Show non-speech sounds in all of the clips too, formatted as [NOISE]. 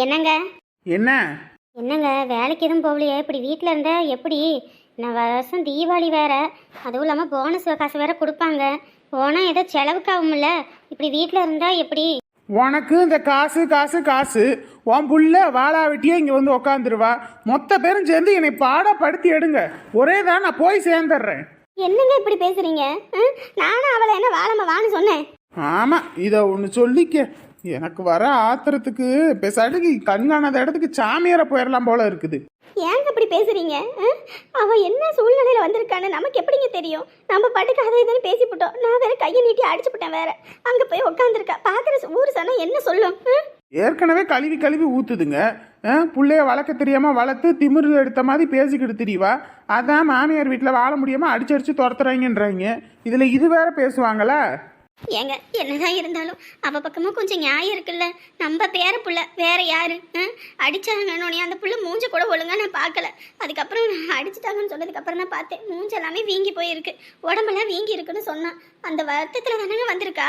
என்னங்க? என்ன? என்னங்க வேலைக்கு எதுவும் போகலையே? இப்படி வீட்டில் இருந்தா எப்படி? நான் வருஷம் தீபாவளி வேற. அதுவும் இல்லாமல் போனஸ் காசு வேற கொடுப்பாங்க. போனால் ஏதோ செலவுக்கு ஆகும்ல இப்படி வீட்டில் இருந்தா எப்படி? உனக்கு இந்த காசு காசு காசு உன் புள்ள வாழா வெட்டியே இங்கே வந்து உக்காந்துருவா. மொத்த பேரும் சேர்ந்து என்னை பாடப்படுத்தி எடுங்க. ஒரே தான் நான் போய் சேர்ந்துடுறேன். என்னங்க இப்படி பேசுறீங்க? நானும் அவளை என்ன வாழாம வான்னு சொன்னேன்? ஆமாம் இதை ஒன்று சொல்லிக்க. எனக்கு வர ஆத்திரத்துக்கு பேசாட்டுக்கு கண்காணாத இடத்துக்கு சாமியார போயிடலாம் போல இருக்குது. ஏங்க இப்படி பேசுறீங்க? அவ என்ன சூழ்நிலையில வந்திருக்கான்னு நமக்கு எப்படிங்க தெரியும்? நம்ம பாட்டுக்கு அதை இதுன்னு பேசிவிட்டோம் நான் வேற கையை நீட்டி அடிச்சுப்புட்டேன் வேற. அங்க போய் உட்காந்துருக்கா பாக்குற ஊர் சனம் என்ன சொல்லும்? ஏற்கனவே கழுவி கழுவி ஊத்துதுங்க. புள்ளைய வளர்க்க தெரியாம வளர்த்து திமிரு எடுத்த மாதிரி பேசிக்கிட்டு தெரியவா அதான் மாமியார் வீட்டில் வாழ முடியாம அடிச்சு அடிச்சு துரத்துறாங்கன்றாங்க. இதுல இது வேற பேசுவாங்களா? ஏங்க என்னதான் இருந்தாலும் அவ பக்கமும் கொஞ்சம் நியாயம் இருக்குல்ல. நம்ம பேர புள்ள வேற யாரு? அடிச்சாங்கன்னு அந்த புள்ள மூஞ்ச கூட ஒழுங்கா நான் பார்க்கல. அதுக்கப்புறம் நான் அடிச்சிட்டாங்கன்னு சொன்னதுக்கு அப்புறம் தான் பார்த்தேன் மூஞ்ச எல்லாமே வீங்கி போயிருக்கு. உடம்பெல்லாம் வீங்கி இருக்குன்னு சொன்னான். அந்த வருத்தத்துல தானங்க வந்திருக்கா?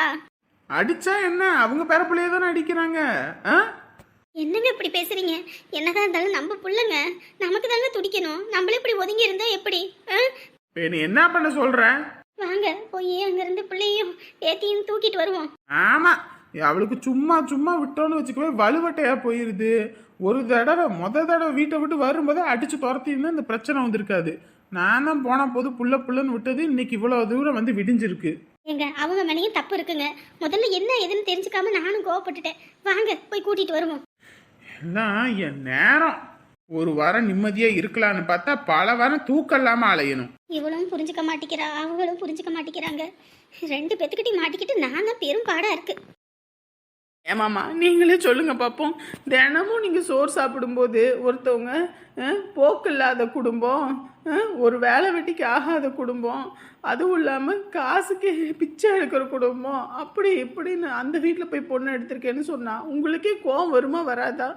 அடிச்சா என்ன? அவங்க பேரப்பிள்ளைய தானே அடிக்கிறாங்க? என்னங்க இப்படி பேசுறீங்க? என்னதான் இருந்தாலும் நம்ம புள்ளங்க நமக்கு தாங்க துடிக்கணும். நம்மளே இப்படி ஒதுங்கி இருந்தா எப்படி? என்ன பண்ண சொல்ற? வாங்க போய் அங்கிருந்து பிள்ளையும் ஏத்தியும் தூக்கிட்டு வருவோம். ஆமா அவளுக்கு சும்மா சும்மா விட்டோன்னு வச்சுக்கவே வலுவட்டையா போயிருது. ஒரு தடவை முத தடவை வீட்டை விட்டு வரும்போது அடிச்சு துரத்திருந்தா இந்த பிரச்சனை வந்திருக்காது. நான் தான் போன போது புள்ள புள்ளன்னு விட்டது இன்னைக்கு இவ்வளவு தூரம் வந்து விடிஞ்சிருக்கு. ஏங்க அவங்க மேலேயும் தப்பு இருக்குங்க. முதல்ல என்ன ஏதுன்னு தெரிஞ்சுக்காம நானும் கோவப்பட்டுட்டேன். வாங்க போய் கூட்டிட்டு வருவோம். எல்லாம் என் நேரம். ஒரு வாரம் நிம்மதியா இருக்கலாம்னு பார்த்தா பல வாரம் தூக்கம் இல்லாம அலையணும். இவளும் புரிஞ்சுக்க மாட்டேங்கிறா அவங்களும் புரிஞ்சுக்க மாட்டேங்கிறாங்க. ரெண்டு பேத்துக்கிட்டையும் மாட்டிக்கிட்டு நான் தான் பெரும் பாடா இருக்கு. ஏமாம்மா நீங்களே சொல்லுங்கள் பார்ப்போம் தினமும் நீங்கள் சோறு சாப்பிடும்போது ஒருத்தவங்க போக்கு இல்லாத குடும்பம் ஒரு வேலை வெட்டிக்கு ஆகாத குடும்பம் அதுவும் இல்லாமல் காசுக்கு பிச்சை எடுக்கிற குடும்பம் அப்படி இப்படின்னு அந்த வீட்டில் போய் பொண்ணு எடுத்திருக்கேன்னு சொன்னால் உங்களுக்கே கோவம் வருமா வராதா?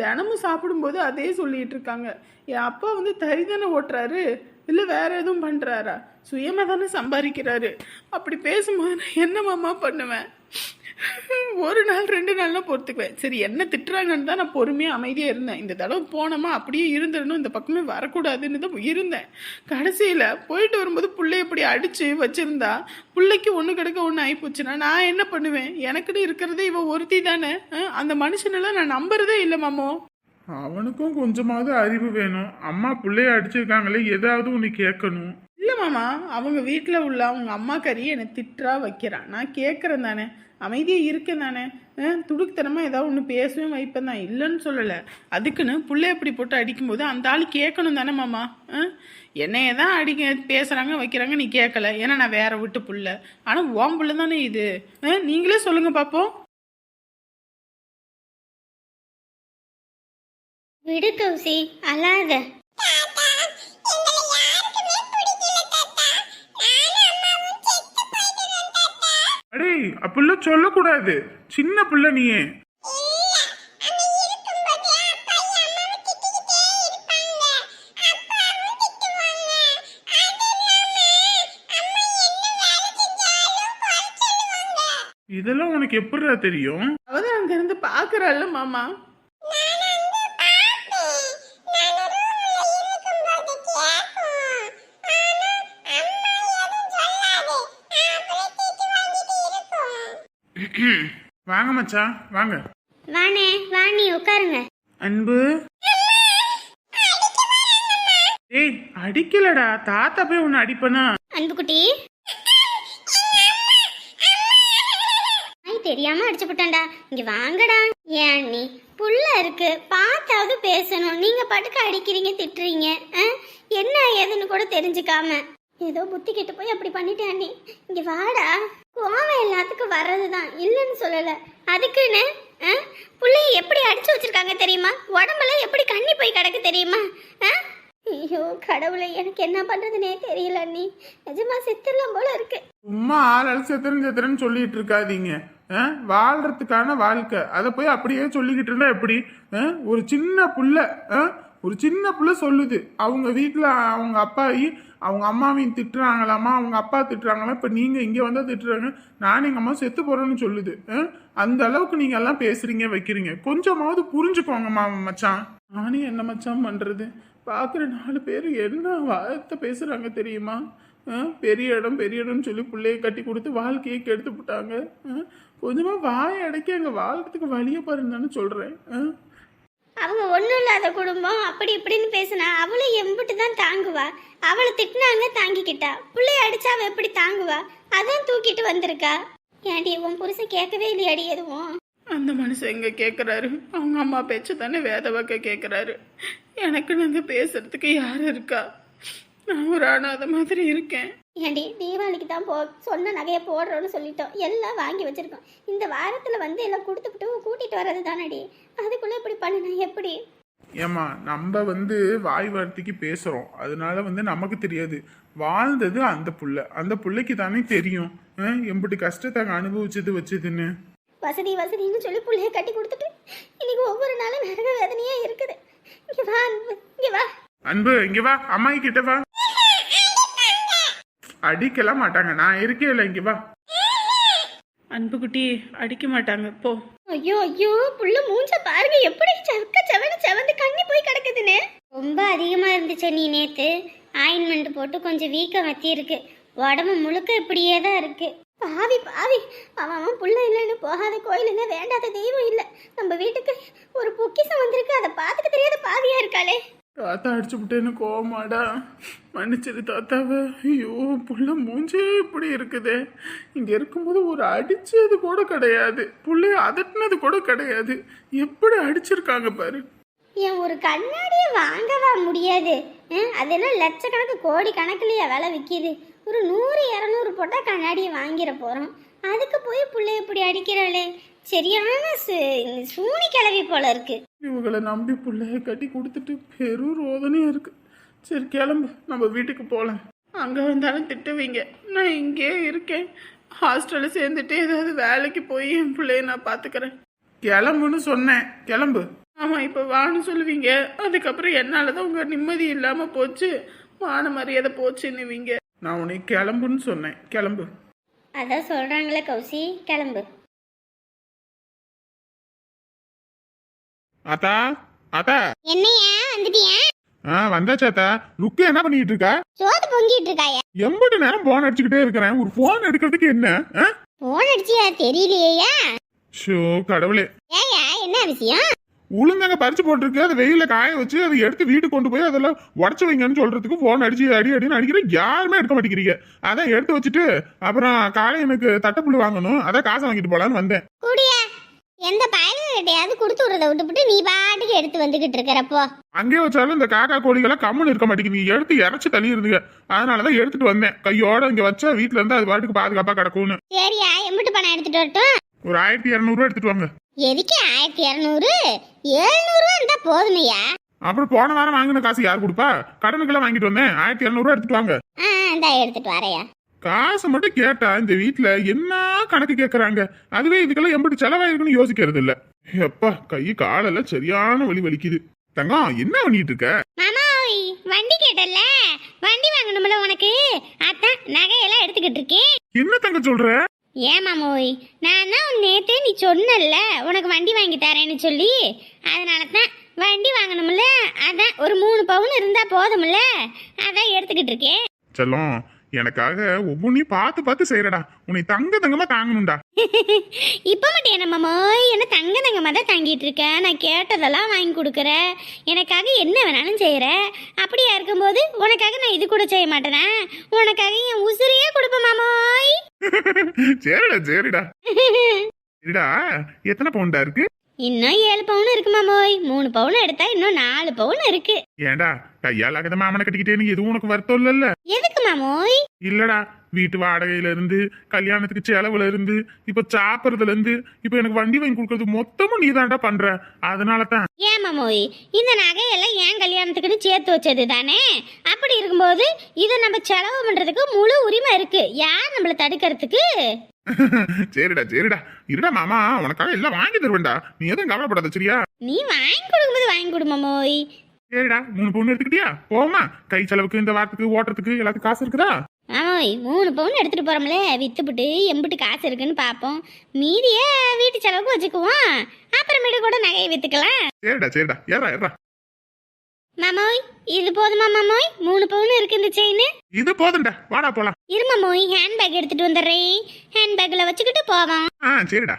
தினமும் சாப்பிடும்போது அதே சொல்லிகிட்டு இருக்காங்க. என் அப்பா வந்து தறிதானே ஓட்டுறாரு இல்லை வேற எதுவும் பண்ணுறாரா சுயமாக தானே சம்பாதிக்கிறாரு. அப்படி பேசும்போது நான் என்னமாம்மா பண்ணுவேன்? ஒரு நாள் ரெண்டு நாள்லாம் பொறுத்துக்குவேன். சரி என்ன திட்டுறாங்கன்னு தான் நான் பொறுமையாக அமைதியாக இருந்தேன். இந்த தடவை போனோமா அப்படியே இருந்துடணும். இந்த பக்கமே வரக்கூடாதுன்னு தான் இருந்தேன். கடைசியில் போயிட்டு வரும்போது பிள்ளை இப்படி அடித்து வச்சிருந்தா பிள்ளைக்கு ஒன்று கிடக்க ஒன்று ஆகிப்போச்சுன்னா நான் என்ன பண்ணுவேன்? எனக்குன்னு இருக்கிறதே இவ ஒருத்தி தானே? அந்த மனுஷனெல்லாம் நான் நம்புறதே இல்லை மாமோ. அவனுக்கும் கொஞ்சமாவது அறிவு வேணும். அம்மா பிள்ளைய அடிச்சிருக்காங்களே ஏதாவது ஒன்று கேட்கணும். இல்லை மாமா. அவங்க வீட்டில் உள்ள அவங்க அம்மா கறியை என்னை திட்டுறா வைக்கிறான் நான் கேட்குறேன் தானே. அமைதியாக இருக்கேன் தானே அஹ், துடுக்குத்தனமாக ஏதாவது ஒன்று பேசவே வைப்பேன் தான் இல்லைன்னு சொல்லலை. அதுக்குன்னு புள்ளை எப்படி போட்டு அடிக்கும்போது அந்த ஆள் கேட்கணும் தானே மாமா. என்னையே தான் அடிக்க பேசுகிறாங்க வைக்கிறாங்க நீ கேட்கல. ஏன்னா நான் வேற விட்டு புள்ள. ஆனால் ஓம் புள்ள தானே இது. நீங்களே சொல்லுங்கள் பார்ப்போம் விடு கௌசி அழாத. அப்படிலாம் சொல்லக்கூடாது. சின்ன பிள்ளை நீயே. இதெல்லாம் உனக்கு எப்படிடா தெரியும்? அவதான் அங்க இருந்து பாக்குறாள் மாமா. [CLEARS THROAT] வாங்க மச்சான் வாங்க. வாணே வாணி உட்காருங்க. அன்பு. ஏய் அடிக்கலடா. தாத்தா போய் உன்னை அடிப்பனா? அன்புக்குட்டி. தெரியாம அடிச்சு போட்டான்டா இங்க வாங்கடா. ஏன் நீ புள்ள இருக்கு. பார்த்தாவது பேசணும். நீங்க பாட்டுக்கு அடிக்கிறீங்க திட்டுறீங்க? என்ன ஏதுன்னு கூட தெரிஞ்சுக்காம. ஏதோ புத்தி கெட்டு போய் அப்படி பண்ணிட்டேன் நீ இங்க வாடா. கோவம் எல்லாத்துக்கும் வர்றதுதான். இல்லைன்னு சொல்லலை. அதுக்குன்னு ஆ? எப்படி அடிச்சு வச்சிருக்காங்க தெரியுமா? உடம்பெல்லாம் எப்படி கண்ணி போய் கிடக்கு தெரியுமா? ஆ? ஐயோ கடவுளை எனக்கு என்ன பண்றதுனே தெரியல நீ நிஜமா செத்துடலாம் போல இருக்கு. சும்மா ஆள் சித்திரன் செத்துறன் செத்துறன்னு சொல்லிட்டு இருக்காதீங்க. ஆ? வாழ்றதுக்கான வாழ்க்கை. அதை போய் அப்படியே சொல்லிக்கிட்டு இருந்தா எப்படி? ஆ? ஒரு சின்ன புள்ள ஆ? ஒரு சின்ன புள்ள சொல்லுது. அவங்க வீட்டில் அவங்க அப்பாயி அவங்க அம்மாவையும் திட்டுறாங்களாம்மா அவங்க அப்பா திட்டுறாங்களா இப்போ நீங்கள் இங்கே வந்தால் திட்டுறாங்க. நான் எங்கள் அம்மா செத்து போகிறேன்னு சொல்லுது. ஆ? அந்த அளவுக்கு நீங்கள் எல்லாம் பேசுகிறீங்க வைக்கிறீங்க. கொஞ்சமாவது புரிஞ்சுக்கோங்கம்மா மச்சான். நானே என்ன மச்சான் பண்ணுறது பார்க்குற நாலு பேர் என்ன வார்த்தை பேசுகிறாங்க தெரியுமா? பெரிய இடம் பெரிய இடம்னு சொல்லி பிள்ளைய கட்டி கொடுத்து வாழ்க்கையை கெடுத்து விட்டாங்க. கொஞ்சமாக கொஞ்சமா வாய் அடைக்க எங்கள் வாழ்கிறதுக்கு வழியை பாருன்னு சொல்கிறேன் அவங்க ஒன்றும் இல்லாத குடும்பம். அப்படி இப்படின்னு பேசினா அவளும் எம்பிட்டு தான் தாங்குவா. அவளை திட்டினாங்க தாங்கிக்கிட்டா. பிள்ளைய அடிச்சா அவ எப்படி தாங்குவா? அதான் தூக்கிட்டு வந்திருக்கா. ஏன்டி உன் புருஷன் கேட்கவே இல்லையாடி எதுவும்? அந்த மனுஷன் எங்க கேட்குறாரு அவங்க அம்மா பேச்சு தானே வேத வைக்க கேட்குறாரு எனக்கு நாங்கள் பேசுறதுக்கு யார் இருக்கா? நான் ஒரு அனாதை மாதிரி இருக்கேன். ஏண்டி தீபாவளிக்கு தான் போ சொன்ன நகையை போடுறோன்னு சொல்லிட்டோம். எல்லாம் வாங்கி வச்சிருக்கோம். இந்த வாரத்தில் வந்து எல்லாம் கொடுத்துக்கிட்டு கூட்டிட்டு வர்றது தானடி? அதுக்குள்ளே இப்படி பண்ணுனா எப்படி? ஏம்மா நம்ம வந்து வாய் வார்த்தைக்கு பேசுறோம். அதனால வந்து நமக்கு தெரியாது. வாழ்ந்தது அந்த புள்ள. அந்த புள்ளைக்கு தானே தெரியும்? எம்பிட்டு கஷ்டத்தை அனுபவிச்சது வச்சதுன்னு. வசதி வசதின்னு சொல்லி பிள்ளைய கட்டி கொடுத்துட்டு இன்னைக்கு ஒவ்வொரு நாளும் நரக வேதனையா இருக்குது. இங்க வா அன்பு, இங்க வா. அன்பு இங்க வா. அம்மாயி கிட்ட வா. அடிக்கலாம் மாட்டாங்க. நான் இருக்கேன் இங்க வா. அன்புக்குட்டி அடிக்க மாட்டாங்க போ. ஐயோ ஐயோ புள்ள மூஞ்ச பாருங்க. எப்படி சக்க செவன செவந்து கண்ணி போய் கிடக்குதுன்னு. ரொம்ப அதிகமா இருந்துச்சு நீ நேத்து. ஆயின்மெண்ட் போட்டு கொஞ்சம் வீக்கம் வத்தி இருக்கு உடம்பு முழுக்க இப்படியே தான் இருக்கு. பாவி பாவி. அவன் அவன் புள்ள இல்லைன்னு போகாத கோயில் இல்லை வேண்டாத தெய்வம் இல்லை. நம்ம வீட்டுக்கு ஒரு பொக்கிஷம் வந்திருக்கு. அதை பார்த்துக்க தெரியாத பாவியா இருக்காளே. தாத்தா அடிச்சு விட்டேன்னு கோவமாடா. மன்னிச்சிரு தாத்தாவை. ஐயோ புள்ள மூஞ்சே இப்படி இருக்குது. இங்கே இருக்கும்போது ஒரு அடிச்சது கூட கிடையாது. புள்ளைய அதட்டினது கூட கிடையாது. எப்படி அடிச்சிருக்காங்க பாரு. ஏன் ஒரு கண்ணாடியை வாங்கவா முடியாது? அதெல்லாம் லட்சக்கணக்கு கோடி கணக்குலையா விலை விற்கிது ஒரு நூறு இரநூறு போட்டால் கண்ணாடியை வாங்கிட போகிறோம் அதுக்கு போய் பிள்ளை இப்படி அடிக்கிறாளே? சரியான சூனி கிளவி போல இருக்கு. இவங்களை நம்பி புள்ளைய கட்டி கொடுத்துட்டு பெரும் ரோதனையா இருக்கு. சரி கிளம்பு. நம்ம வீட்டுக்கு போலாம். அங்கே வந்தாலும் திட்டுவீங்க. நான் இங்கேயே இருக்கேன். ஹாஸ்டலில் சேர்ந்துட்டு ஏதாவது வேலைக்கு போய் என் பிள்ளைய நான் பார்த்துக்கிறேன் கிளம்புன்னு சொன்னேன். கிளம்பு. ஆமாம் இப்போ வான்னு சொல்லுவீங்க. அதுக்கப்புறம் என்னால் தான் உங்கள் நிம்மதி இல்லாமல் போச்சு. மான மரியாதை போச்சுன்னுவீங்க. நான் உன்னை கிளம்புன்னு சொன்னேன். கிளம்பு. அதான் சொல்கிறாங்களே கௌசி. கிளம்பு. ஆத்தா ஆத்தா. என்னையா? வந்துட்டியா? ஆ வந்தாச்சாத்தா லுக்கு என்ன பண்ணிட்டு இருக்கா? சோத்து பொங்கிட்டு இருக்காயா? எம்பது நேரம் போன் அடிச்சுக்கிட்டே இருக்கிறேன். ஒரு போன் எடுக்கிறதுக்கு என்ன? போன் அடிச்சியா? தெரியலையா ஷோ கடவுளே. ஏயா என்ன விஷயம்? உளுந்தங்க பறிச்சு போட்டிருக்கு. அதை வெயில காய வச்சு அதை எடுத்து வீட்டுக்கு கொண்டு போய் அதெல்லாம் உடச்சு வைங்கன்னு சொல்றதுக்கு போன் அடிச்சு அடி அடின்னு அடிக்கிறேன் யாருமே எடுக்க மாட்டேங்கிறீங்க. அதான் எடுத்து வச்சுட்டு அப்புறம் காலை எனக்கு தட்டைப்புல்லு வாங்கணும். அதான் காசை வாங்கிட்டு போலான்னு வந்தேன். எந்த பயன்கிட்டையாவது கொடுத்து விடுறத விட்டுப்புட்டு நீ பாட்டுக்கு எடுத்து வந்துகிட்டு இருக்கிறப்போ அங்கேயே வச்சாலும் இந்த காக்கா கோழிகளாம் கம்முன்னு இருக்க மாட்டேங்குது. எடுத்து இறச்சி தள்ளி இருந்துங்க அதனாலதான் எடுத்துட்டு வந்தேன். கையோட இங்க வச்சா வீட்டுல இருந்து அது பாட்டுக்கு பாதுகாப்பா கிடக்கும்னு. சரியா எம்பிட்டு பணம் எடுத்துட்டு வரட்டும். ஒரு ஆயிரத்தி இரநூறுவா எடுத்துட்டு வாங்க. எதுக்கு ஆயிரத்தி இரநூறு? எழுநூறுவா இருந்தா போதுமையா? அப்புறம் போன வாரம் வாங்கின காசு யார் கொடுப்பா? கடனுக்கெல்லாம் வாங்கிட்டு வந்தேன். ஆயிரத்தி இரநூறுவா எடுத்துட்டு வாங்க. ஆ இந்தா எடுத்துட்டு வரையா. காசை மட்டும் கேட்டா இந்த வீட்ல என்ன கணக்கு கேக்குறாங்க? அதுவே இதுக்கெல்லாம் எம்பிட்டு செலவாயிருக்குன்னு யோசிக்கிறது இல்ல எப்பா கை காலெல்லாம் சரியான வலி வலிக்குது. தங்கம் என்ன பண்ணிட்டு இருக்க? மாமா வண்டி கேட்டல வண்டி வாங்கணும்ல உனக்கு? அதான் நகையெல்லாம் எடுத்துக்கிட்டு இருக்கேன். என்ன தங்க சொல்ற? ஏன் மாமோய் நான் தான் நேத்தே நீ சொன்னல உனக்கு வண்டி வாங்கி தரேன்னு சொல்லி. அதனால தான் வண்டி வாங்கணும்ல? அதான் ஒரு மூணு பவுன் இருந்தா போதும்ல? அதான் எடுத்துக்கிட்டு இருக்கேன். செல்லம் எனக்காக ஒவ்வொன்றையும் பார்த்து பார்த்து செய்யறடா. உன்னை தங்க தங்கமா தாங்கணும்டா. இப்போ மட்டும் என்ன மாமோய் என்ன தங்க தங்கமாக தான் தங்கிட்டு இருக்கேன் நான் கேட்டதெல்லாம் வாங்கி கொடுக்குற. எனக்காக என்ன வேணாலும் செய்கிற அப்படியா இருக்கும்போது உனக்காக நான் இது கூட செய்ய மாட்டேனா? உனக்காக என் உசிரியே கொடுப்பேன் மாமோய். சரிடா சரிடா. சரிடா எத்தனை பவுண்டா இருக்கு? இன்னும் ஏழு பவுன் இருக்கு மாமோய். மூணு பவுன் எடுத்தா இன்னும் நாலு பவுன் இருக்கு. ஏன்டா கையால் ஆகாத மாமனை கட்டிக்கிட்டேன்னு எதுவும் உனக்கு வருத்தம் இல்லைல்ல? எதுக்கு மாமோய் இல்லடா வீட்டு வாடகையில இருந்து கல்யாணத்துக்கு செலவுல இருந்து இப்ப சாப்பிடுறதுல இருந்து இப்ப எனக்கு வண்டி வாங்கி கொடுக்கறது மொத்தமும் நீ தான்டா பண்ற. அதனால தான் ஏன் மாமோய் இந்த நகையெல்லாம் ஏன் கல்யாணத்துக்குன்னு சேர்த்து வச்சது தானே? அப்படி இருக்கும்போது இதை நம்ம செலவு பண்றதுக்கு முழு உரிமை இருக்கு. யார் நம்மள தடுக்கிறதுக்கு? [LAUGHS] சரிடா சரிடா. இருடா மாமா உனக்காக எல்லாம் வாங்கி தருவேன்டா. நீ எதுவும் கவலைப்படாத சரியா? நீ வாங்கி கொடுக்கும்போது வாங்கி கொடு மாமோய் சரிடா மூணு பவுன் எடுத்துக்கிட்டியா? போமா கை செலவுக்கு இந்த வாரத்துக்கு ஓட்டுறதுக்கு எல்லாத்துக்கும் காசு இருக்குதா? ஆமாம் மூணு பவுன் எடுத்துகிட்டு போகிறோம்ல விற்றுப்புட்டு எம்பிட்டு காசு இருக்குன்னு பார்ப்போம் மீதியை வீட்டு செலவுக்கு வச்சுக்குவோம். அப்புறமேட்டு கூட நகையை விற்றுக்கலாம் சரிடா சரிடா. ஏறா ஏறா. மாமோய் இது போதுமா மாமோய்? மூணு பவுன் இருக்கு இந்த செயின். இது போதும்டா. வாடா போலாம். இரு மாமோய் ஹேண்ட்பேக் எடுத்துட்டு வந்துடுறேன். ஹேண்ட்பேக்கில் வச்சுக்கிட்டு போவோம். ஆ சரிடா.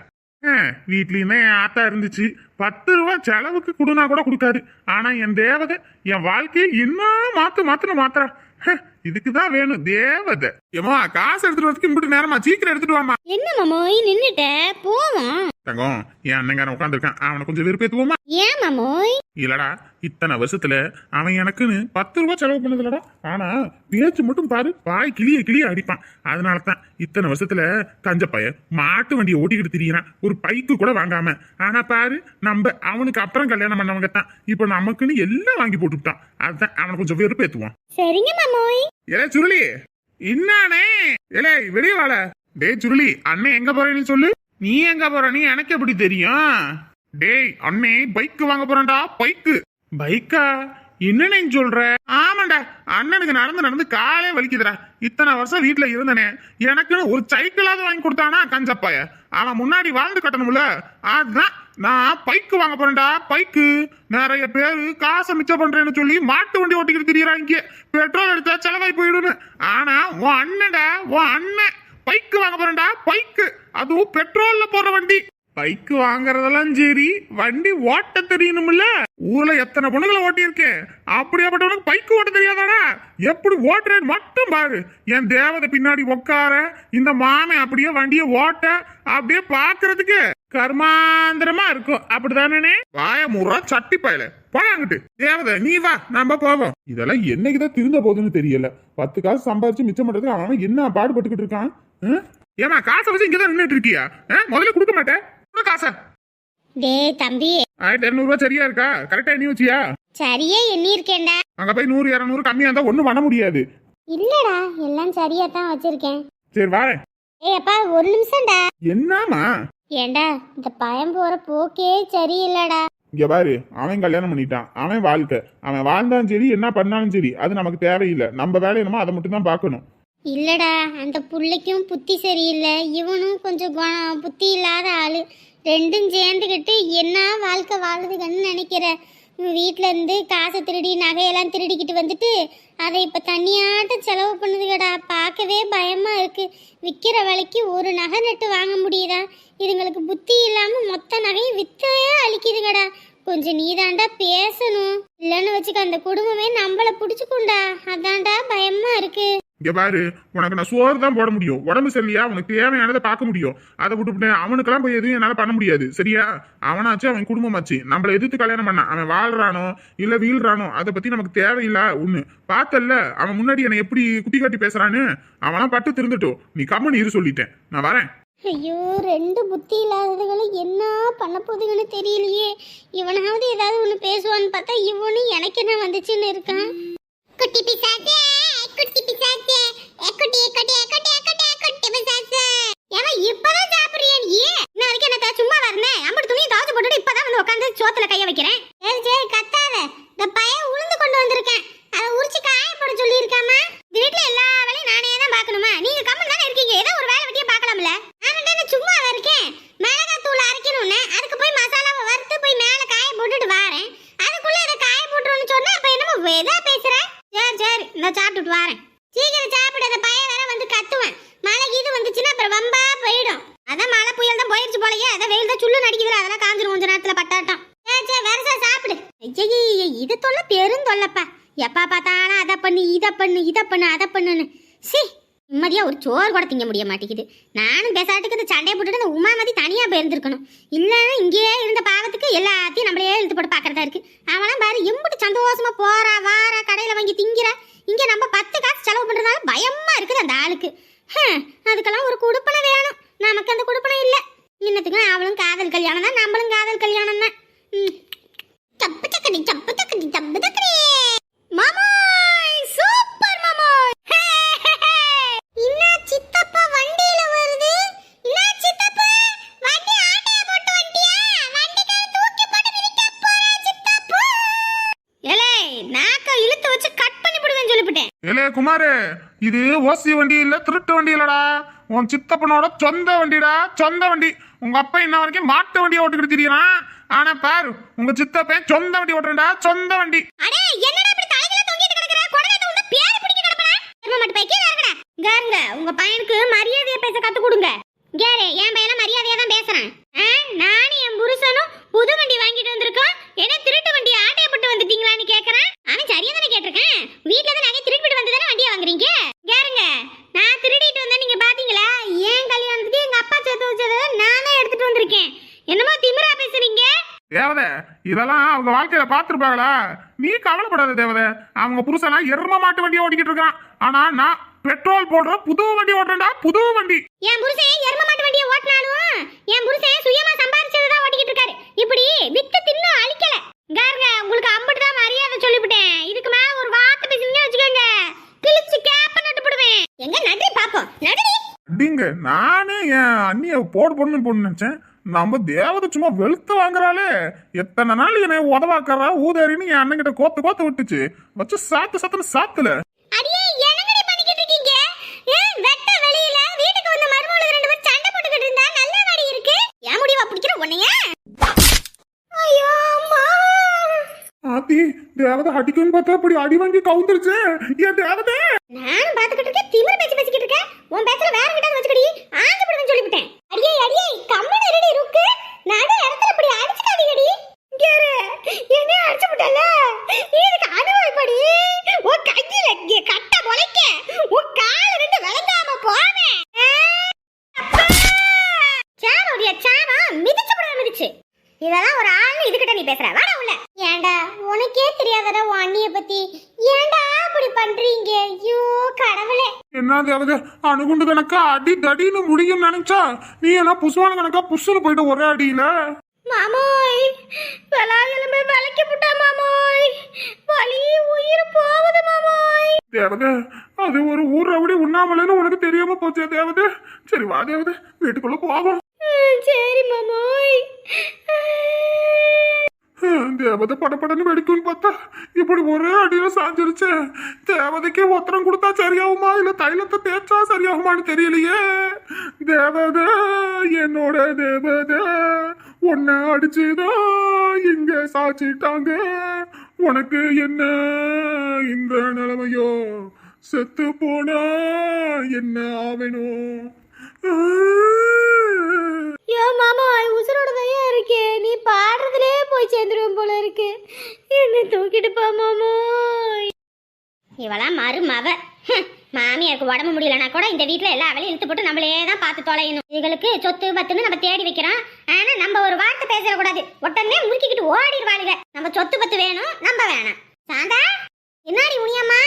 வீட்லயுமே என் ஆத்தா இருந்துச்சு. பத்து ரூபா செலவுக்கு கொடுனா கூட கொடுக்காது. ஆனா என் தேவதை என் வாழ்க்கையை இன்னும் மாத்து மாத்துன்னு மாத்திரா ஹ, இதுக்குதான் வேணும். தேவதை. ஏமா காசு எடுத்துட்டு வரதுக்கு இம்பிட்டு நேரமா? சீக்கிரம் எடுத்துட்டு வாமா என்ன மாமோய் நின்னுட்ட. போவோம் தங்கம் என் அண்ணங்காரன் உட்காந்துருக்கான் அவனை கொஞ்சம் வெறுப்பேத்துவோமா ஏன் மாமோய் இல்லடா இத்தனை வருஷத்துல அவன் எனக்குன்னு பத்து ரூபா செலவு பண்ணதில்லடா. ஆனா பேச்சு மட்டும் பாரு பாய் கிளிய கிளிய அடிப்பான். அதனால தான் இத்தனை வருஷத்துல கஞ்ச பையன் மாட்டு வண்டியை ஓட்டிக்கிட்டு திரியறான். ஒரு பைக்கு கூட வாங்காம. ஆனா பாரு நம்ம அவனுக்கு அப்புறம் கல்யாணம் பண்ணவங்க தான் இப்போ நமக்குன்னு எல்லாம் வாங்கி போட்டுவிட்டான். அதுதான் அவனை கொஞ்சம் வெறுப்பேத்துவான். சரிங்க மாமோய் ஏலே சுருளி. இன்னானே? ஏலே வெளியே வாழ டேய் சுருளி அண்ணன் எங்க போறேன்னு சொல்லு. நீ எங்க போற? நீ எனக்கு எப்படி தெரியும்? டேய் அண்ணே பைக் வாங்க போறேன்டா. பைக்கு. பைக்கா? என்னன்னு சொல்ற? ஆமாண்டா. அண்ணனுக்கு நடந்து நடந்து காலே வலிக்குதுடா. இத்தனை வருஷம் வீட்டுல இருந்தனே. எனக்குன்னு ஒரு சைக்கிளாவது வாங்கி கொடுத்தானா கஞ்சப்பாய? அவன் முன்னாடி வாழ்ந்து கட்டணும்ல. அதுதான் நான் பைக்கு வாங்க போறேன்டா பைக்கு. நிறைய பேரு காசை மிச்சம் பண்றேன்னு சொல்லி மாட்டு வண்டி ஓட்டிக்கிட்டு திரியறாங்க. பெட்ரோல் எடுத்தா செலவாய் போயிடுன்னு ஆனா உன் அண்ணன்டா உன் அண்ணன் பைக்கு வாங்க போறேன்டா பைக்கு. அதுவும் பெட்ரோல்ல போற வண்டி. பைக்கு வாங்குறதெல்லாம் சரி வண்டி ஓட்ட தெரியணும்ல ஊர்ல எத்தனை பொண்ணுகளை ஓட்டியிருக்கேன்? அப்படியாப்பட்டவனுக்கு பைக்கு ஓட்ட தெரியாதாடா? எப்படி ஓட்டுறேன்னு மட்டும் பாரு. என் தேவதை பின்னாடி உட்கார இந்த மாமன் அப்படியே வண்டியை ஓட்ட அப்படியே பாக்குறதுக்கு கர்மாந்திரமா இருக்கும். அப்படிதானே வாய முறா சட்டி பயல. போலாங்கிட்டு தேவதை நீ வா நம்ம போவோம். இதெல்லாம் என்னைக்குதான் திருந்த போகுதுன்னு தெரியல. பத்து காசு சம்பாரிச்சு மிச்சம் பண்றதுக்கு அவன் என்ன பாடுபட்டுக்கிட்டு இருக்கான்? ஆ? ஏம்மா காசை வச்சு இங்கதான் நின்றுட்டு இருக்கியா? ஆ? முதல்ல கொடுக்க மாட்டேன் காசை. டேய் தம்பி. ஆயிரத்தி இரநூறுவா சரியா இருக்கா? கரெக்டா எண்ணி வச்சியா? சரியே எண்ணி இருக்கேன்டா. அங்க போய் நூறு இரநூறு கம்மியா இருந்தா ஒண்ணும் பண்ண முடியாது. இல்லடா எல்லாம் சரியா தான் வச்சிருக்கேன். சரி வாரேன். ஏய் அப்பா ஒரு நிமிஷம்டா. என்னம்மா? ஏண்டா இந்த பயம் போற போக்கே சரியில்லடா. இங்க பாரு அவன் கல்யாணம் பண்ணிட்டான். அவன் வாழ்க்கை. அவன் வாழ்ந்தாலும் சரி என்ன பண்ணாலும் சரி அது நமக்கு தேவையில்லை. நம்ம வேலை என்னமோ அதை மட்டும் தான் பார்க்கணும். இல்லடா அந்த புள்ளைக்கும் புத்தி சரியில்லை. இவனும் கொஞ்சம் புத்தி இல்லாத ஆளு. ரெண்டும் சேர்ந்துக்கிட்டு என்ன வாழ்க்கை வாழுதுகன்னு நினைக்கிற? வீட்டிலேருந்து காசை திருடி நகையெல்லாம் திருடிக்கிட்டு வந்துட்டு அதை இப்போ தனியாட்டம் செலவு பண்ணுதுகடா பார்க்கவே பயமாக இருக்குது விற்கிற விலைக்கு ஒரு நகை நட்டு வாங்க முடியுதா? இதுங்களுக்கு புத்தி இல்லாமல் மொத்த நகையும் விற்றே அழிக்குதுகடா கொஞ்சம் நீதாண்டா பேசணும். இல்லைன்னு வச்சுக்க அந்த குடும்பமே நம்மள பிடிச்சிக்கும்டா. அதான்டா பயமாக இருக்குது இங்க பாரு உனக்கு நான் சோறு தான் போட முடியும். உடம்பு சரியில்லையா? உனக்கு தேவையானதை பார்க்க முடியும். அதை விட்டுவிட்டு அவனுக்கெல்லாம் போய் எதுவும் என்னால் பண்ண முடியாது. சரியா? அவனாச்சு அவன் குடும்பமாச்சு நம்மள எதிர்த்து கல்யாணம் பண்ணான். அவன் வாழ்றானோ இல்லை வீழ்றானோ அதை பற்றி நமக்கு தேவையில்ல? ஒன்று பார்த்தல்ல அவன் முன்னாடி என்னை எப்படி குட்டி காட்டி பேசுறான்னு? அவனா பட்டு திருந்துட்டோம் நீ கம்மன் இரு சொல்லிட்டேன். நான் வரேன். ஐயோ ரெண்டு புத்தி இல்லாததுகளை என்ன பண்ண போகுதுன்னு தெரியலையே. இவனாவது ஏதாவது ஒன்று பேசுவான்னு பார்த்தா இவனும் எனக்கு என்ன வந்துச்சுன்னு இருக்கான். குட்டி பிசாசு குட்டி பிசாசு. குட்டி குட்டி குட்டி குட்டி குட்டி பிசாசு. ஏமா இப்பதான் சாப்பிடுறியா நீ? நான் வரைக்கும் என்ன சும்மா வரனேன் அம்பது துணியை துவச்சு போட்டுட்டு இப்பதான் வந்து உட்காந்து சோத்துல கைய வைக்கிறேன். சரி சரி கத்தாத. இந்த பையன் உளுந்து கொண்டு வந்திருக்கேன். அதை உரிச்சு காய போட சொல்லி இருக்காமா வீட்டுல எல்லா வேலையும் நானே தான் பாக்கணுமா நீங்க கம்மன் தானே இருக்கீங்க. ஏதோ ஒரு வேலை வெட்டியே பாக்கலாம்ல நான் சும்மா இருக்கேன் மிளகாய் தூள் அரைக்கணும்னு அதுக்கு போய் மசாலாவை வறுத்து போய் மேல காய போட்டுட்டு வாரேன் அதுக்குள்ள இதை காய போட்டுருன்னு சொன்னா அப்ப என்னமோ எதா பேசுற சரி சரி நான் சாப்பிட்டுட்டு வாரேன் சீக்கிரம் சாப்பிடு அந்த பையன் வேற வந்து கத்துவேன் மழை கீது வந்துச்சுன்னா அப்புறம் வம்பா போயிடும் அதான் மழை புயல் தான் போயிருச்சு போலயே அதான் வெயில் தான் சுள்ளு நடிக்குதுல அதெல்லாம் காஞ்சிரும் கொஞ்ச நேரத்துல பட்டாட்டம் சரி சரி வரசா சாப்பிடு ஐயே இது தொல்லை பெரும் தொல்லப்பா எப்பா பார்த்தாலும் அதை பண்ணு இதை பண்ணு இதை பண்ணு அதை பண்ணுன்னு. சி நிம்மதியாக ஒரு சோறு கூட திங்க முடிய மாட்டேங்குது. நானும் பேசாட்டுக்கு இந்த சண்டையை போட்டுட்டு இந்த உமா மதி தனியா போயிருந்திருக்கணும் இல்லைன்னா இங்கேயே இருந்த பாவத்துக்கு எல்லாத்தையும் நம்மளே இழுத்து போட்டு பார்க்கறதா இருக்கு. அவனாம் பாரு எம்பிட்டு சந்தோஷமாக போகிறா வாரா கடையில் வாங்கி திங்கிற. இங்கே நம்ம பத்து காசு செலவு பண்ணுறதால பயமாக இருக்குது அந்த ஆளுக்கு. அதுக்கெல்லாம் ஒரு குடுப்பனை வேணும். நமக்கு அந்த குடுப்பனை இல்லை. இன்னத்துக்கு அவளும் காதல் கல்யாணம் தான் நம்மளும் காதல் கல்யாணம் தான் குமாரு இது ஓசி வண்டி இல்ல திருட்டு வண்டி இல்லடா. உன் சித்தப்பனோட சொந்த வண்டிடா சொந்த வண்டி. உங்க அப்பா இன்ன வரைக்கும் மாட்டு வண்டியை ஓட்டுக்கிட்டு திரியறான். ஆனா பாரு உங்க சித்தப்பன் சொந்த வண்டி ஓட்டுறா சொந்த வண்டி. அடே உங்க பையனுக்கு மரியாதையை பேச கத்து கொடுங்க. கேரு என் பையன மரியாதையா தான் பேசுறேன் நானும் என் புருஷ புது வண்டி வாங்கிட்டு வந்திருக்கோம் என்ன திருட்டு வண்டி ஆட்டையப்பட்டு வந்துட்டீங்களான்னு கேக்குறேன் அவன் சரியா தானே கேட்டிருக்கேன் வீட்ல இருந்து நாங்க திருப்பிட்டு வந்து தானே வண்டியை வாங்குறீங்க கேருங்க நான் திருடிட்டு வந்தேன் நீங்க பாத்தீங்களா ஏன் கல்யாணத்துக்கு எங்க அப்பா சேர்த்து வச்சதை நான் தான் எடுத்துட்டு வந்திருக்கேன் என்னமோ திமிரா பேசுறீங்க தேவதை இதெல்லாம் அவங்க வாழ்க்கையில பாத்துருப்பாங்களா நீ கவலைப்படாத தேவதை. அவங்க புருஷனா எரும மாட்டு வண்டியை ஓட்டிக்கிட்டு இருக்கான் ஆனா நான் பெட்ரோல் போடுற புது வண்டி ஓட்டுறேன்டா புது வண்டி. என் புருஷன் எரும மாட்டு வண்டியை ஓட்டினாலும் என் புருஷன் சுயமா சம்பாதிச்சதை தான் ஓட்டிக்கிட்டு இருக்காரு. இப்படி வித்து தின்னு அழிக்கல. காருங்க உங்களுக்கு அம்பட்டு தான் மரியாதை சொல்லிவிட்டேன். இதுக்கு மேல ஒரு வார்த்தை பேசுனீங்க வச்சுக்கோங்க. கிழிச்சு கேப்ப நட்டு போடுவேன். எங்க நன்றி பாப்போம். நன்றி அப்படிங்க நானே என் அண்ணிய போடு பொண்ணு பொண்ணு நினைச்சேன். நம்ம தேவதை சும்மா வெளுத்து வாங்குறாளே. எத்தனை நாள் என்னை உதவாக்கறா? ஊதாரின்னு என் அண்ணன் கிட்ட கோத்து கோத்து விட்டுச்சு. வச்சு சாத்து சத்துன்னு சாத்துல. அடியே வெட்ட வெளியில வீட்டுக்கு நல்ல இருக்கு. பிடிக்கிற ஐயோ ஆத்தி தேவதை அடிக்கும்னு பார்த்தா அப்படி அடி வாங்கி கவுந்துருச்சு. என் தேவதை? நான் பாத்துக்கிட்டு இருக்கேன் திமிர் பேச்சு பேசிக்கிட்டு இருக்கேன். உன் பேச்சுல வேற கிட்ட வச்சுக்கடி ஆஞ்சு போடுவேன் சொல்லிவிட்டேன். அடியே அடியே கம்மன் இருடி ருக்கு. நடு இடத்துல இப்படி அடிச்சுக்காதீங்கடி. கேரு என்ன அடிச்சு விட்டல இதுக்கு அனுபவப்படி உன் கையில கட்ட முளைக்க உன் கால ரெண்டு விளங்காம போனே சாரோடிய சாரம் மிதிச்சு போட மிதிச்சு. இதெல்லாம் ஒரு ஆள்னு இதுகிட்ட நீ பேசுற. வாடா உனக்கே தெரியாதடா உன் அண்ணிய பத்தி. ஏன்டா அப்படி பண்றீங்க? ஐயோ கடவுளே. என்ன தேவதை அணுகுண்டு கணக்கா அடி தடின்னு முடியும் நினைச்சா நீ என்ன புசுவான கணக்கா புஷ்னு போயிட்டு ஒரே அடியில மாமோய் பலாயிலுமே விளக்கி புட்டா மாமோய். வலி உயிர் போகுது மாமோய். தேவதை அது ஒரு ஊர் அப்படி உண்ணாமலேன்னு உனக்கு தெரியாம போச்சே தேவதை. சரி வா தேவதை வீட்டுக்குள்ள போவோம். ம், சரி மாமோய். தேவதை படப்படன்னு வெடிக்கும்னு பார்த்தா இப்படி ஒரே அடியில் சாஞ்சிருச்சு. தேவதைக்கு ஒத்தரம் கொடுத்தா சரியாகுமா? இல்லை தைலத்தை தேய்ச்சா சரியாகுமான்னு தெரியலையே. தேவதை என்னோட தேவதை உன்னை அடிச்சுதான் இங்க சாச்சிட்டாங்க. உனக்கு என்ன இந்த நிலைமையோ? செத்து போனா என்ன ஆவணும் ஏ மாமா உசுரோட இருக்கே. நீ பாடுறதுலே போய் சேர்ந்துருவோம் போல இருக்கு. என்ன தூக்கிட்டு போ மாமோய் இவளாம் மருமவ. மாமியாருக்கு உடம்பு முடியலனா கூட இந்த வீட்ல எல்லா வேலையும் இழுத்து போட்டு நம்மளே தான் பார்த்து தொலையணும். இவங்களுக்கு சொத்து பத்துன்னு நம்ம தேடி வைக்கிறோம். ஆனா நம்ம ஒரு வார்த்தை பேசக்கூடாது. உடனே முறுக்கிக்கிட்டு ஓடிடுவாளுங்க நம்ம சொத்து பத்து வேணும் நம்ம வேணாம். சாந்தா என்னாடி உனியம்மா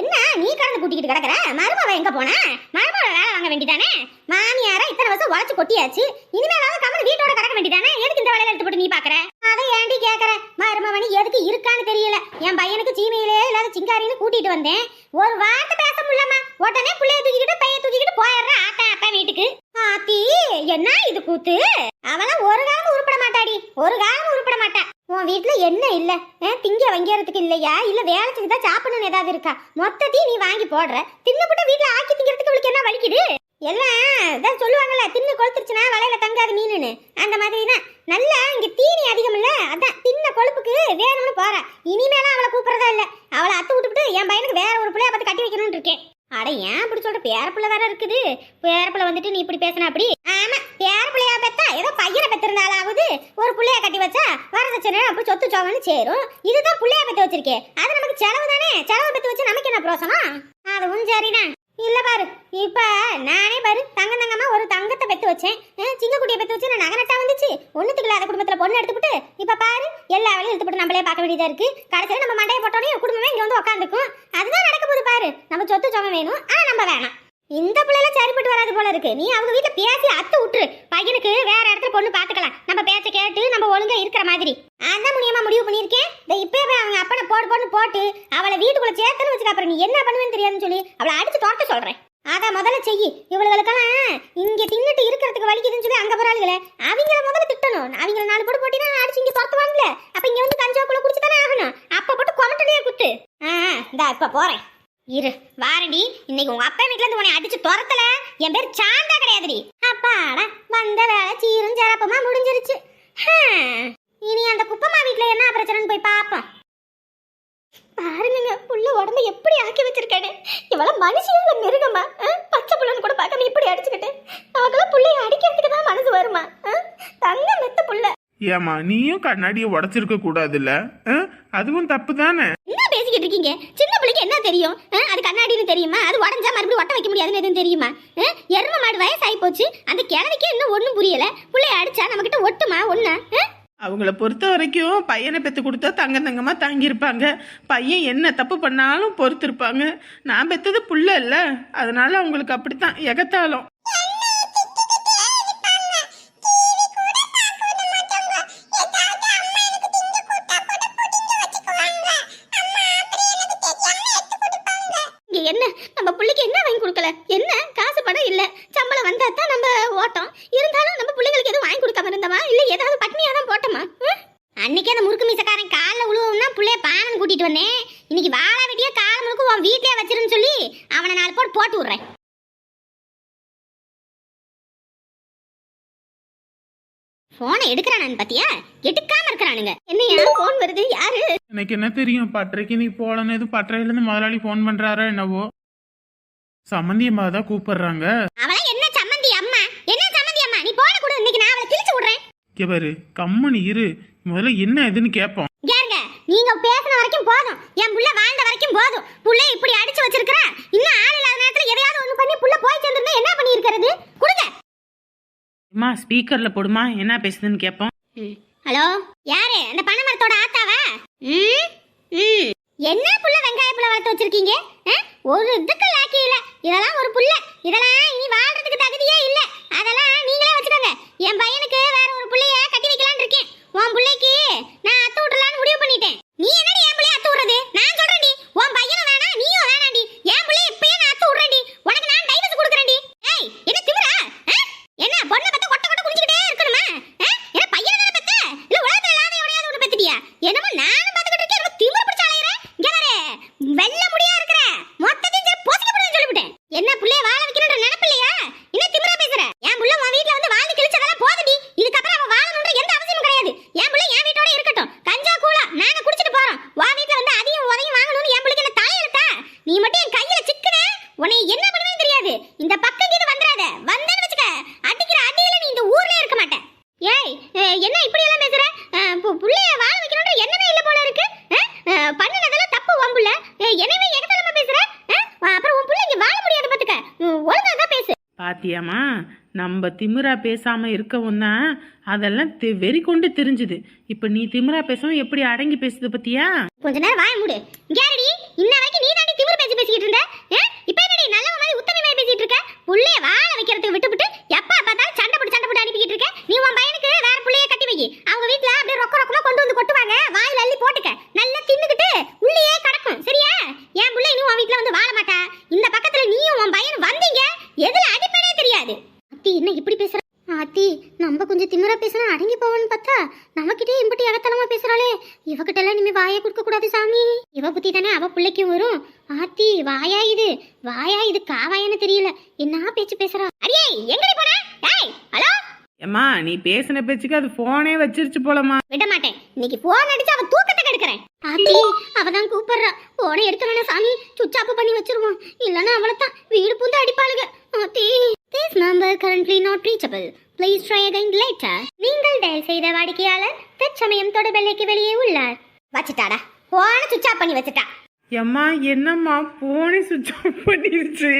என்ன நீ கடந்து கூட்டிக்கிட்டு கிடக்குற? மருமவ எங்க போன? மருமவ வேலை வாங்க வேண்டிதானே? மாமியாரா இத்தனை வருஷம் உழைச்சு கொட்டியாச்சு. இனிமேலாவது கம்மன் வீட்டோட கிடக்க வேண்டிதானே? எதுக்கு இந்த வேலையில எடுத்து போட்டு நீ பாக்குற? அதை ஏண்டி கேக்குற? மருமவனி எதுக்கு இருக்கான்னு தெரியல. என் பையனுக்கு சீமையிலே இல்லாத சிங்காரின்னு கூட்டிட்டு வந்தேன். ஒரு வார்த்தை பேச முடியலம்மா. உடனே பிள்ளைய தூக்கிக்கிட்டு பைய தூக்கிக்கிட்டு போயிடுற ஆத்தா அப்பா வீட்டுக்கு. ஆத்தி என்ன இது கூத்து? அவளாம் ஒரு காலம் உருப்பட மாட்டாடி. ஒரு காலம் உருப்பட மாட்டா. உன் வீட்டில் என்ன இல்லை? திங்க வங்கிறதுக்கு இல்லையா? இல்லை வேலை தான் சாப்பிடணும் ஏதாவது இருக்கா? மொத்தத்தையும் நீ வாங்கி போடுற. தின்னப்பட்ட வீட்டில் ஆக்கி திங்கிறதுக்கு அவளுக்கு என்ன வலிக்குது? எல்லாம் இதான் சொல்லுவாங்கல்ல தின்னு கொளுத்துருச்சுன்னா வலையில தங்காது மீனுன்னு. அந்த மாதிரி தான் நல்லா இங்கே தீனி அதிகம் இல்லை? அதான் தின்ன கொழுப்புக்கு வேணும்னு போகிறேன் இனிமேலாம் அவளை கூப்பிட்றதா இல்லை. அவளை அத்து விட்டுவிட்டு என் பையனுக்கு வேற ஒரு பிள்ளைய பார்த்து கட்டி வைக்கணும்னு இருக்கேன். அட ஏன் இப்படி சொல்ற? பேரப்பிள்ளை வேற இருக்குது. பேரப்பிள்ளை வந்துட்டு நீ இப்படி பேசின அப்படி? ஆமா பேரப்பிள்ளையா பெத்தா ஏதோ பையனை பெத்திருந்தாலாவது ஒரு புள்ளைய கட்டி வச்சா வரதட்சணை அப்படி சொத்து சோகன்னு சேரும். இதுதான் புள்ளைய பெத்து வச்சிருக்கே. அது நமக்கு செலவு தானே? செலவு பெத்து வச்சு நமக்கு என்ன பிரோசனம் அதுவும் சரிதான். இல்ல பாரு இப்ப நானே பாரு தங்க தங்கமா ஒரு தங்கத்தை பெத்து வச்சேன். சிங்கக்குட்டியை பெத்து வச்சு நான் நகனட்டா வந்துச்சு. ஒண்ணுத்துக்கு இல்லாத குடும்பத்துல பொண்ணு எடுத்துக்கிட்டு இப்ப பாரு எல்லா வேலையும் எடுத்துக்கிட்டு நம்மளே பார்க்க வேண்டியதா இருக்கு. கடைசியில நம்ம மண்டையை போட்டோடனே குடும்பமே இங்க வந்து உட்காந்துக்கும் அதுதான் நடக்க பாரு நம்ம சொத்து சொகம் வேணும். ஆனா நம்ம வேணாம். இந்த பிள்ளைல சரிப்பட்டு வராது போல இருக்கு. நீ அவங்க வீட்டுல பேசி அத்து விட்டுரு பையனுக்கு வேற இடத்துல பொண்ணு பாத்துக்கலாம். நம்ம பேச்ச கேட்டு நம்ம ஒழுங்கா இருக்கிற மாதிரி. அதான் மூலியமா முடிவு பண்ணியிருக்கேன். இந்த இப்பயே போய் அவங்க அப்பனை போடு போட்டு போட்டு அவளை வீட்டுக்குள்ள சேர்த்துன்னு வச்சுக்க அப்புறம் நீ என்ன பண்ணுவேன்னு தெரியாதுன்னு சொல்லி அவளை அடிச்சு தோட்ட சொல்றேன். அதான் முதல்ல செய்யி. இவளுகளுக்கெல்லாம் இங்க தின்னுட்டு இருக்கிறதுக்கு வலிக்குதுன்னு சொல்லி அங்க போறாளுங்களே அவங்கள முதல்ல திட்டணும். அவங்கள நாலு போட்டு போட்டினா அடிச்சு இங்க துரத்துவாங்கல்ல அப்ப இங்க வந்து கஞ்சா குள்ள குடிச்சு தானே ஆகணும். அப்ப போட்டு கொமட்டலையே குத்து. ஆ இந்தா இப்ப போறேன். இரு வாரடி. இன்னைக்கு உங்க அப்பா வீட்ல இருந்து உன்னை அடிச்சு துரத்தல. என் பேர் சாந்தா கிடையாதுடி. அப்பாடா வந்த வேலை சீரும் சிறப்புமா முடிஞ்சிருச்சு. ஹம். இனி அந்த குப்பம்மா வீட்ல என்ன பிரச்சனைன்னு போய் பாப்போம். பாருங்க புள்ள உடம்பு எப்படி ஆக்கி வச்சிருக்கானு. இவள மனுஷன் மிருகமா பச்சை புள்ளன்னு கூட பார்க்காம இப்படி அடிச்சுக்கிட்டு. நமக்கெல்லாம் புள்ளைய அடிக்கிறதுக்கு தான் மனசு வருமா தங்க மெத்த புள்ள. ஏமா நீயும் கண்ணாடியை உடைச்சிருக்க கூடாதுல்ல அதுவும் தப்பு தானே என்ன பேசிக்கிட்டு இருக்கீங்க? சின்ன பிள்ளைக்கு என்ன தெரியும்? அது கண்ணாடின்னு தெரியுமா? அது உடஞ்சா மறுபடியும் ஒட்ட வைக்க முடியாதுன்னு எதுவும் தெரியுமா? எரும மாடு வயசாகி போச்சு அந்த கிழவிக்கே இன்னும் ஒன்றும் புரியல. புள்ளைய அடிச்சா நம்ம கிட்ட ஒட்டுமா ஆ? அவங்கள பொறுத்த வரைக்கும் பையனை பெற்று கொடுத்தா தங்க தங்கமாக தங்கியிருப்பாங்க. பையன் என்ன தப்பு பண்ணாலும் பொறுத்திருப்பாங்க. நான் பெற்றது புள்ள இல்லை. அதனால அவங்களுக்கு அப்படித்தான். எகத்தாலும் இங்க என்ன நம்ம பிள்ளைக்கு என்ன வாங்கி கொடுக்கல என்ன காசு பணம் இல்ல சம்பளம் வந்தா தான் நம்ம ஓட்டம் இருந்தாலும் நம்ம பிள்ளைங்களுக்கு எதுவும் வாங்கி கொடுக்காம இருந்தோமா இல்ல ஏதாவது பட்னியா தான் போட்டோமா ம்? அன்னைக்கே அந்த முறுக்கு மீசக்காரன் காலில் உழுவும்னா புள்ளைய பானன் கூட்டிட்டு வந்தேன் இன்னைக்கு வாழா வெட்டியா கால் முழுக்க உன் வீட்லயே வச்சிருன்னு சொல்லி அவனை நாலு போட்டு போட்டு விடுறேன் போனை எடுக்கிறானான்னு பாத்தியா எடுக்காம இருக்கிறானுங்க என்னையா போன் வருது யாரு எனக்கு என்ன தெரியும்? பட்டறைக்கு நீ போலன்னு எதுவும் பட்டறையிலேருந்து முதலாளி ஃபோன் பண்ணுறாரோ என்னவோ? சம்மந்தியம்மா தான் கூப்பிடுறாங்க. அவளா என்ன சம்மந்தி அம்மா? என்ன சம்மந்தி அம்மா? நீ போன கூட இன்னைக்கு நான் அவளை கிழிச்சு விடுறேன். இங்க பாரு கம்மனு இரு. முதல்ல என்ன எதுன்னு கேட்போம். கேருங்க நீங்க பேசின வரைக்கும் போதும். என் புள்ள வாழ்ந்த வரைக்கும் போதும். புள்ள இப்படி அடிச்சு வச்சிருக்கிற? இன்னும் ஆள் இல்லாத நேரத்துல எதையாவது ஒண்ணு பண்ணி புள்ள போய் சேர்ந்திருந்தா என்ன பண்ணி இருக்கிறது கொடுங்க. அம்மா ஸ்பீக்கரில் போடுமா? என்ன பேசுதுன்னு கேட்போம். ஹலோ? யாரு? அந்த பனை மரத்தோட ஆத்தாவா? என்ன புள்ள வெங்காய புள்ள வளர்த்து வச்சிருக்கீங்க? ஒரு இதுக்கு லாக்கி இல்ல. இதெல்லாம் ஒரு புள்ள. இதெல்லாம் இனி வாழ்றதுக்கு தகுதியே இல்ல. அதெல்லாம் நீங்களே வச்சுக்கோங்க. என் பையனுக்கு வேற ஒரு புள்ளைய கட்டி வைக்கலாம்னு இருக்கேன். உன் புள்ளைக்கு நான் அத்து விட்டுலான்னு முடிவு பண்ணிட்டேன். நீ என்னடி என் புள்ளைய அத்து விடுறது? நான் சொல்றேன்டி. உன் பையனும் வேணாம் நீயும் வேணாண்டி என் புள்ளைய இப்பயே நான் அத்து விடுறேன்டி உனக்கு நான் டைவர்ஸ் கொடுக்குறேன்டி ஏய் என்ன திமிரா ஆ? என்ன பொண்ணை பத்த கொட்ட கொட்ட குடிச்சுக்கிட்டே இருக்கணுமா ஆ? என்ன பையனை தானே பெத்த இல்ல உலகத்துல இல்லாத எவனையாவது ஒண்ணு பெத்துட்டியா என்னமோ நானும் பாத்துக்கிட்டு இருக்கேன் என்னமோ திமிரு பிடிச்ச அலையற இங்க பாரு வெள்ள முடியா இருக்கிற மொத்தத்தையும் சரி பொசுக்கப்படுன்னு சொல்லிவிட்டேன் என்ன புள்ளைய வாழ வைக்கணுன்ற நினைப்பு இல்லையா என்ன திமிரா பேசுற என் புள்ள உன் வீட்ல வந்து வாழ்ந்து கிழிச்சதெல்லாம் போதுடி இதுக்கப்புறம் அவன் வாழணுன்ற எந்த அவசியமும் கிடையாது என் புள்ள என் வீட்டோட இருக்கட்டும் கஞ்சா கூலா நாங்க குடிச்சிட்டு போறோம் உன் வீட்ல வந்து அதையும் உதையும் வாங்கணும்னு என் புள்ளைக்கு என்ன தலையெழுத்தா நீ மட்டும் என் கையில சிக்குன உன்னை என்ன பண்ணுவேன்னு தெரியாது இந்த பக்கம் இது வந்துடாத வந்தேன்னு வச்சுக்க அடிக்கிற அடியில நீ இந்த ஊர்லயே இருக்க மாட்ட ஏய் அஹ், என்ன இப்படி எல்லாம் பேசுற அஹ், பு- புள்ளைய வாழ வைக்கணும்ன்ற எண்ணமே இல்ல போல இருக்கு அஹ், அஹ், பண்ணுனதெல்லாம் தப்பு உன் புள்ள அஹ், என்னவே எகத்தலமா பேசுற அஹ், அப்புறம் உன் புள்ள இங்க வாழ முடியாது பாத்துக்க உம், ஒழுங்கா தான் பேசு பாத்தியாம்மா? நம்ம திமிரா பேசாம இருக்கவும் தான் அதெல்லாம் தெ- வெறி கொண்டு தெரிஞ்சுது. இப்போ நீ திமிரா பேசவும் எப்படி அடங்கி பேசுது பத்தியா? கொஞ்ச நேரம் வாய மூடு. கேரடி இன்ன வரைக்கும் நீ தாண்டி திமிரு பேசி பேசிக்கிட்டு இருந்த? அஹ், இப்ப என்னடி நல்ல மாதிரி உத்தமி மாதிரி பேசிட்டு இருக்க? புள்ளைய வாழ வைக்கிறதுக்கு விட்டுவிட்டு எப்ப பார்த்தாலும் சண்டை போட்டு சண்டை போட்டு அனுப்பிக்கிட்டு இருக்க? நீ உன் பையனுக்கு வேற புள்ளைய கட்டி வை. அவங்க வீட்ல அப்படியே ரொக்க ரொக்கமா கொண்டு வந்து கொட்டுவாங்க. வாயில அள்ளி போட்டுக்க. நல்லா தின்னுக்கிட்டு உள்ளேயே கிடக்கும். சரியா? என் புள்ள இனி உன் வீட்ல வந்து வாழ மாட்டா? இந்த பக்கத்துல நீயும் உன் பையன் வந்தீங்க. எதுல அடிப்படே தெரியாது. அத்தி என்ன இப்படி பேசுற? ஆத்தி நம்ம கொஞ்சம் திமிரா பேசினா அடங்கி போவோன்னு பார்த்தா நம்மகிட்டே இம்பட்டி அகத்தலமா பேசுறாளே. இவகிட்ட எல்லாம் இனிமே வாயை கொடுக்க கூடாது சாமி. இவ புத்தி தானே அவ பிள்ளைக்கும் வரும். ஆத்தி வாயா இது. வாயா இது காவாயான்னு தெரியல. என்ன பேச்சு பேசுறா? அடியே எங்கடி போன? ஏய் ஹலோ? ஏம்மா நீ பேசின பேச்சுக்கு அது ஃபோனே வச்சிருச்சு போலம்மா. விட மாட்டேன் இன்னைக்கு போன் அடிச்சு அவ தூக்கத்தை கெடுக்கிறேன். ஆத்தி அவ தான் கூப்பிடுறா. போனை எடுத்துறானே சாமி. சுவிட்ச் ஆஃப் பண்ணி வச்சிருவோம் இல்லனா அவளத்தான். வீடு பூந்து அடிப்பாளுங்க ஆத்தி This number currently not reachable. Please try again later. நீங்கள் டயல் செய்த வாடிக்கையாளர் தற்சமயம் தொடர்பெல்லைக்கு வெளியே உள்ளார். வச்சுட்டாடா. போன சுவிட்ச் ஆஃப் பண்ணி வச்சுட்டா. ஏம்மா என்னம்மா போனே சுவிட்ச் ஆஃப் பண்ணிருச்சு?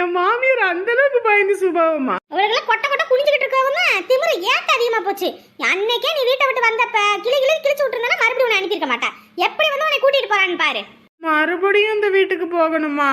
என் மாமியார் அந்த அளவுக்கு பயந்து சுபாவமா அவளுக்கெல்லாம் கொட்ட கொட்ட குனிஞ்சுக்கிட்டு இருக்கவங்க திமிரு ஏத்த அதிகமா போச்சு. அன்னைக்கே நீ வீட்டை விட்டு வந்தப்ப கிளி கிளி கிழிச்சு விட்டுருந்தா மறுபடியும் உன்னை அனுப்பியிருக்க மாட்டா. எப்படி வந்து உன்னை கூட்டிட்டு போறான்னு பாரு. மறுபடியும் இந்த வீட்டுக்கு போகணுமா?